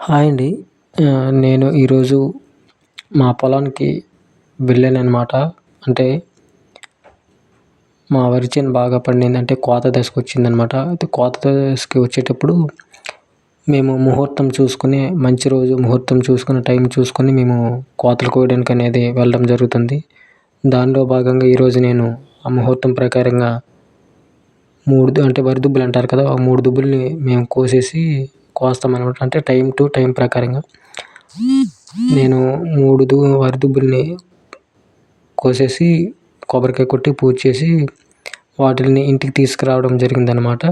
Hi అండి. నేను ఈరోజు మా పొలానికి వెళ్ళాను అనమాట అంటే మా వరి చేను బాగా పండింది. అంటే కోత దశకు వచ్చిందనమాట అయితే కోత దశకి వచ్చేటప్పుడు మేము ముహూర్తం చూసుకుని మంచి రోజు ముహూర్తం చూసుకుని టైం చూసుకుని మేము కోతలు కోయడానికి అనేది వెళ్ళడం జరుగుతుంది. దానిలో భాగంగా ఈరోజు నేను ఆ ముహూర్తం ప్రకారంగా మూడు అంటే వరి దుబ్బులు అంటారు కదా ఆ మూడు దుబ్బుల్ని మేము కోసేసి కోస్తాం అనమాట అంటే టైం టు టైం ప్రకారంగా. నేను మూడు దు వరి దుబ్బుల్ని కోసేసి కొబ్బరికాయ కొట్టి పూజ చేసి వాటిని ఇంటికి తీసుకురావడం జరిగిందనమాట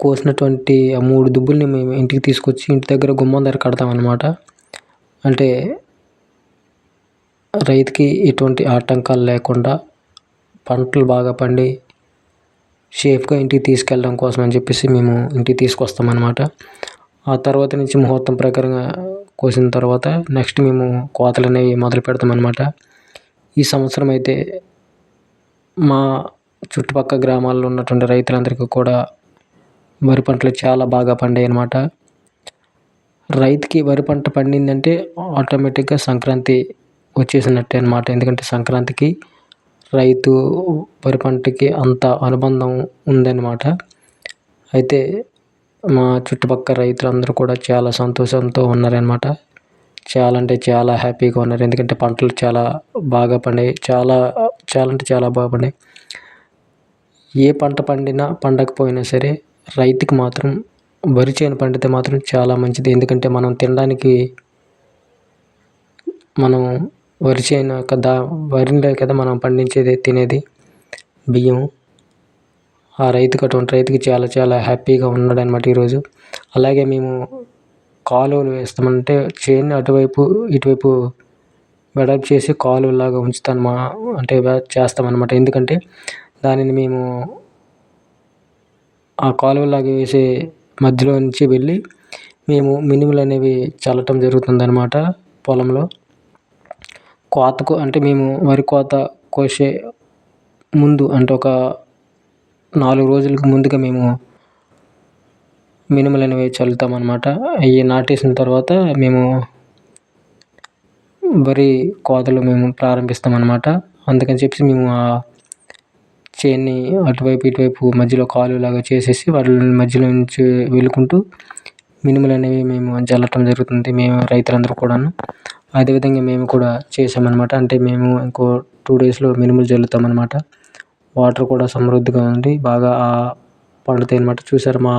కోసినటువంటి ఆ మూడు దుబ్బుల్ని మేము ఇంటికి తీసుకొచ్చి ఇంటి దగ్గర గుమ్మం దగ్గర కడతామన్నమాట. అంటే రైతుకి ఎటువంటి ఆటంకాలు లేకుండా పంటలు బాగా పండి సేఫ్గా ఇంటికి తీసుకెళ్ళడం కోసం అని చెప్పేసి మేము ఇంటికి తీసుకొస్తాం అనమాట ఆ తర్వాత నుంచి ముహూర్తం ప్రకారంగా కోసిన తర్వాత నెక్స్ట్ మేము కోతలు అనేవి మొదలు పెడతాం అనమాట ఈ సంవత్సరం అయితే మా చుట్టుపక్కల గ్రామాల్లో ఉన్నటువంటి రైతులందరికీ కూడా వరి పంటలు చాలా బాగా పండాయి అనమాట రైతుకి వరి పంట పండిందంటే ఆటోమేటిక్గా సంక్రాంతి వచ్చేసినట్టే అనమాట ఎందుకంటే సంక్రాంతికి రైతు వరి పంటకి అంత అనుబంధం ఉందన్నమాట. అయితే మా చుట్టుపక్కల రైతులందరూ కూడా చాలా సంతోషంతో ఉన్నారనమాట చాలా అంటే చాలా హ్యాపీగా ఉన్నారు. ఎందుకంటే పంటలు చాలా బాగా పండాయి. చాలా చాలా అంటే చాలా బాగా పండాయి. ఏ పంట పండినా పండకపోయినా సరే రైతుకి మాత్రం వరి చేను పండితే మాత్రం చాలా మంచిది. ఎందుకంటే మనం తినడానికి మనం వరి చేను కదా వరిలో కదా మనం పండించేది తినేది. బియ్యం. ఆ రైతుకి అటువంటి రైతుకి చాలా చాలా హ్యాపీగా ఉన్నాడు అనమాట ఈరోజు. అలాగే మేము కాలువలు వేస్తామంటే చేను అటువైపు ఇటువైపు వెడల్పు చేసి కాలువలాగా ఉంచుతాను మా అంటే చేస్తామన్నమాట. ఎందుకంటే దానిని మేము ఆ కాలువలాగా వేసే మధ్యలో నుంచి వెళ్ళి మేము మినుములు అనేవి చల్లటం జరుగుతుందన్నమాట పొలంలో. కోతకు అంటే మేము వరి కోత కోసే ముందు అంటే ఒక నాలుగు రోజులకు ముందుగా మేము మినుములు అనేవి చల్లుతాం అనమాట అవి నాటేసిన తర్వాత మేము వరి కోతలు మేము ప్రారంభిస్తాం అనమాట అందుకని చెప్పి మేము ఆ చేన్ని అటువైపు ఇటువైపు మధ్యలో కాలువలాగా చేసేసి వాటి మధ్యలో నుంచి వెళ్ళుకుంటూ మినుములు అనేవి మేము జల్లటం జరుగుతుంది. మేము రైతులందరూ కూడాను. అదేవిధంగా మేము కూడా చేసామన్నమాట. అంటే మేము ఇంకో టూ డేస్లో మినుములు జల్లుతాం అనమాట వాటర్ కూడా సమృద్ధిగా ఉంది. బాగా పండుతాయి అనమాట చూసారు మా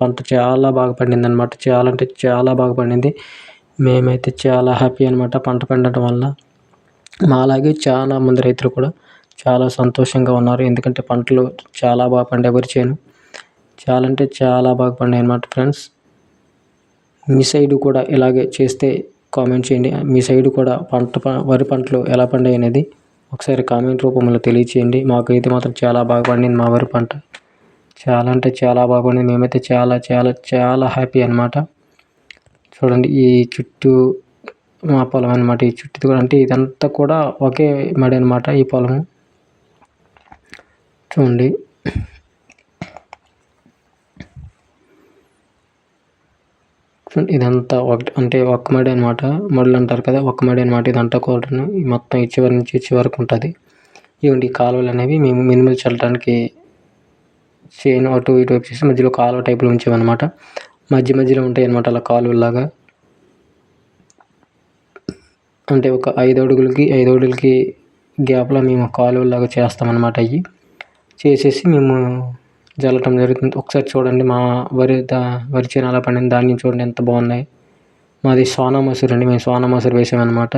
పంట చాలా బాగా పండింది అనమాట చాలా అంటే చాలా బాగా పండింది. మేమైతే చాలా హ్యాపీ అనమాట పంట పండటం వల్ల మాలాగే చాలా మంది రైతులు కూడా చాలా సంతోషంగా ఉన్నారు. ఎందుకంటే పంటలు చాలా బాగా పండాయి వరి చేను. చాలా అంటే చాలా బాగా పండాయి అనమాట ఫ్రెండ్స్. మీ సైడు కూడా ఇలాగే చేస్తే కామెంట్ చేయండి. మీ సైడ్ కూడా పంట వరి పంటలు ఎలా పండాయి అనేది ఒకసారి కామెంట్ రూపంలో తెలియచేయండి. మాకైతే మాత్రం చాలా బాగా పండింది మా వరి పంట. చాలా అంటే చాలా బాగా పండింది. మేమైతే చాలా చాలా చాలా హ్యాపీ అనమాట చూడండి ఈ చుట్టూ మా పొలం అనమాట ఈ చుట్టూ కూడా అంటే ఇదంతా కూడా ఒకే మడి అనమాట ఈ పొలము. చూడండి. ఇదంతా ఒకటి అంటే ఒక్క మడి అనమాట మడులు అంటారు కదా ఒక్క మడి అనమాట ఇదంతా కూడా మొత్తం ఈ చివరి నుంచి చివరికి ఉంటుంది. ఇవ్వండి ఈ కాలువలు అనేవి మేము మినుములు చల్లడానికి చేను అటు ఇటు వచ్చేసి మధ్యలో కాలువ టైపులో ఉంచామన్నమాట మధ్య మధ్యలో ఉంటాయి అనమాట అలా కాలువలాగా అంటే ఒక ఐదు అడుగులకి ఐదు అడుగులకి గ్యాప్లో మేము కాలువలాగా చేస్తామన్నమాట అవి చేసేసి మేము జల్లటం జరుగుతుంది. ఒకసారి చూడండి మా వరి దా వరి చేను అలా పండిన ధాన్యం చూడండి ఎంత బాగున్నాయి. మాది సోనా మసూరి అండి. మేము సోనా మసూరి వేసామన్నమాట.